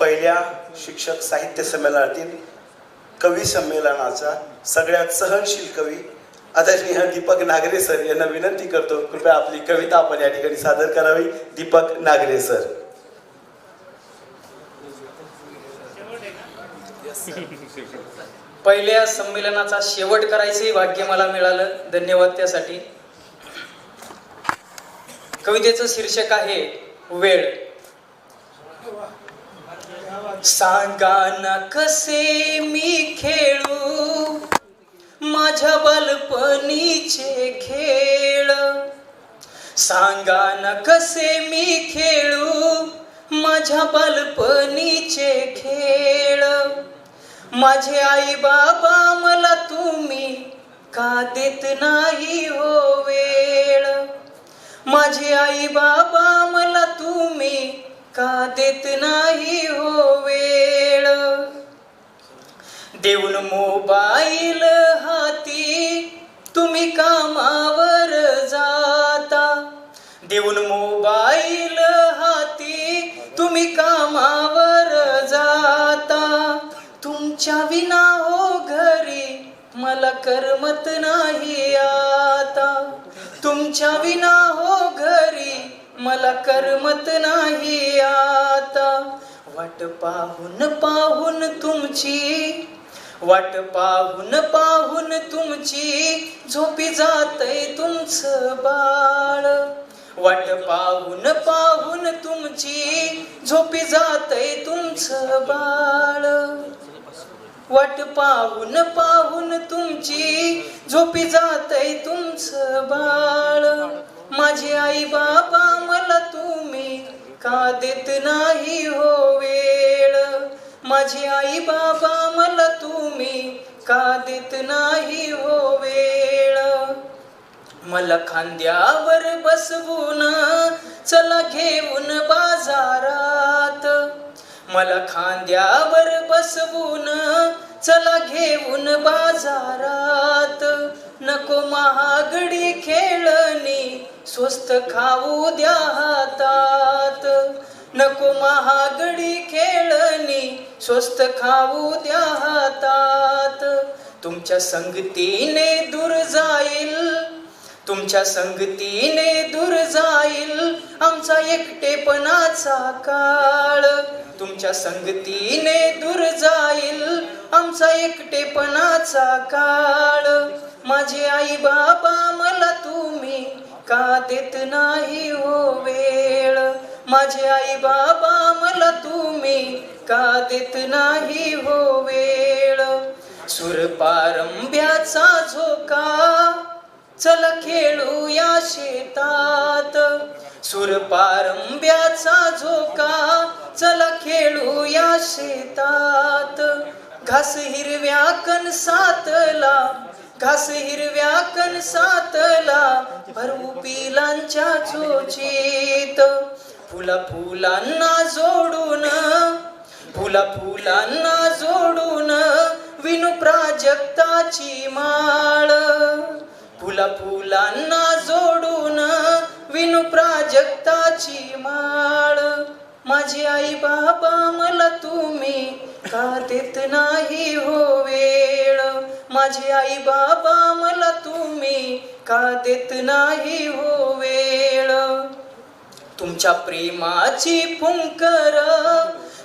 पहिल्या शिक्षक साहित्य संमेलनातील कवी संमेलनाचा सगळ्यात सहनशील कवी आदरणीय दीपक नागरे सर यांना विनंती करतो कृपया आपली कविता आपण या ठिकाणी सादर करावी. दीपक नागरे सर. पहिल्या संमेलनाचा शेवट करायचे भाग्य मला मिळालं. धन्यवाद त्यासाठी. कवितेचं शीर्षक आहे वेळ. सांगा ना कसे मी खेळू? माझ्या बालपणीचे खेळ. सांगा ना कसे मी खेळू? माझ्या बालपणीचे खेळ. माझे आई बाबा मला तुम्ही का देत नाही हो वेळ? माझे आई बाबा मला तुम्ही का देत नाही हो वेळ. देऊन मोबाईल हाती तुम्ही कामावर जाता. देऊन मोबाईल हाती तुम्ही कामावर जाता. तुमच्या विना हो घरी मला करमत नाही आता. तुमच्या विना हो घरी मला करमत नाही आता. वाट पाहून पाहून तुमची वाट पाहून पाहून तुमची झोपी जातय तुमचं बाळ. वाट पाहून पाहून तुमची झोपी जातय तुमचं बाळ. वाट पाहून पाहून तुमची झोपी जातय तुमचं बाळ. माझे आई बाबा मला तुम्ही का देत नाही हो वेळ? माझी आई बाबा मला तुम्ही का देत नाही हो वेळ? मला खांद्यावर बसवून चला घेऊन बाजारात. मला खांद्यावर बसवून चला घेऊन बाजारात. नको महागडी खेळणी स्वस्त खाऊ द्या हातात. नको महागडी खेळणी स्वस्त खाऊ द्या हातात. तुमच्या संगतीने दूर जाईल तुमच्या संगतीने दूर जाईल आमचा एकटेपणाचा काळ. तुमच्या संगतीने दूर जाईल आमचा एकटेपणाचा काळ. माझे आई बाबा मला तुम्ही का देत नाही हो वेळ? माझे आई बाबा मला तुम्ही का देत नाही हो वेळ? सुर पारंब्याचा झोका चल खेळूया शेतात. सुर पारंब्याचा झोका चल खेळूया शेतात. घास हिरव्या कणसातला घास हिरव्या कणसातला भरवू पिलांच्या चोचीत फुला फुलांना जोडून फुला फुलांना जोडून विनु प्राजक्ताची माळ. फुला फुलांना जोडून विनु प्राजक्ताची माळ. माझी आई बाबा मला तुम्ही का देत नाही होवे? माझी आई बाबा मला तुम्ही का देत नाही हो वेळ? तुमच्या प्रेमाची फुंकर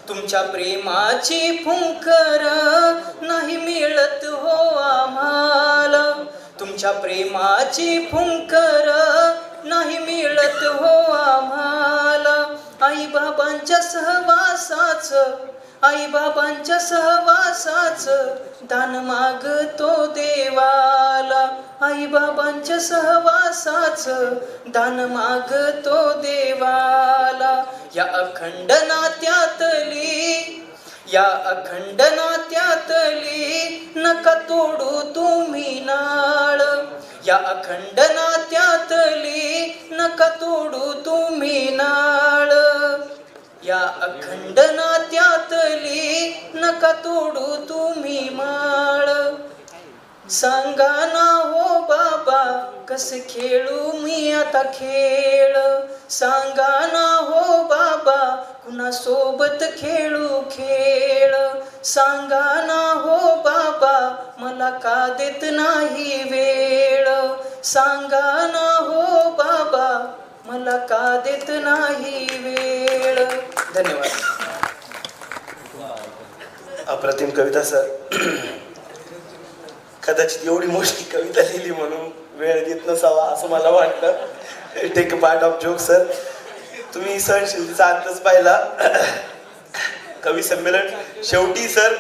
तुमच्या प्रेमाची फुंकर नाही मिळत हो आम्हाला. तुमच्या प्रेमाची फुंकर नाही मिळत हो आम्हाला आई बाबांच्या सहवासाच आई बाबांच्या सहवासाच दान मागतो देवाला. आई बाबांच्या सहवासाच दान मागतो देवाला. या अखंड नात्यातली या अखंड नात्यातली नका तोडू तुम्ही नाळ. या अखंड नात्यातली नका तोडू तुम्ही नाळ. या अखंड नात्यातली नका तोडू तुम्ही माळ. सांगा ना हो बाबा कसे खेळू मी आता खेळ? सांगा ना हो बाबा कुणा सोबत खेळू खेळ? सांगा ना हो बाबा मला का देत नाही वेळ? सांगा ना हो बाबा मला का देत नाही वेळ? धन्यवाद. अप्रतिम कविता सर. कदाचित एवढी मोठी कविता लिहिली म्हणून वेळ देत नसावा असं मला वाटतं take part of joke sir तुम्ही सहनशीलतेचा अंतच पाहिला. कवी संमेलन शेवटी सर.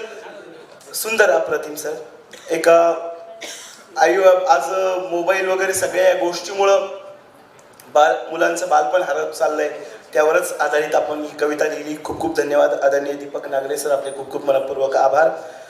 सुंदर अप्रतिम सर. एका आई आज मोबाईल वगैरे सगळ्या या गोष्टीमुळं बाल मुलांचं बालपण हरत चाललंय त्यावरच आधारित आपण ही कविता लिहिली. खूप खूप धन्यवाद आदरणीय दीपक नागरे सर. आपले खूप खूप मनपूर्वक आभार.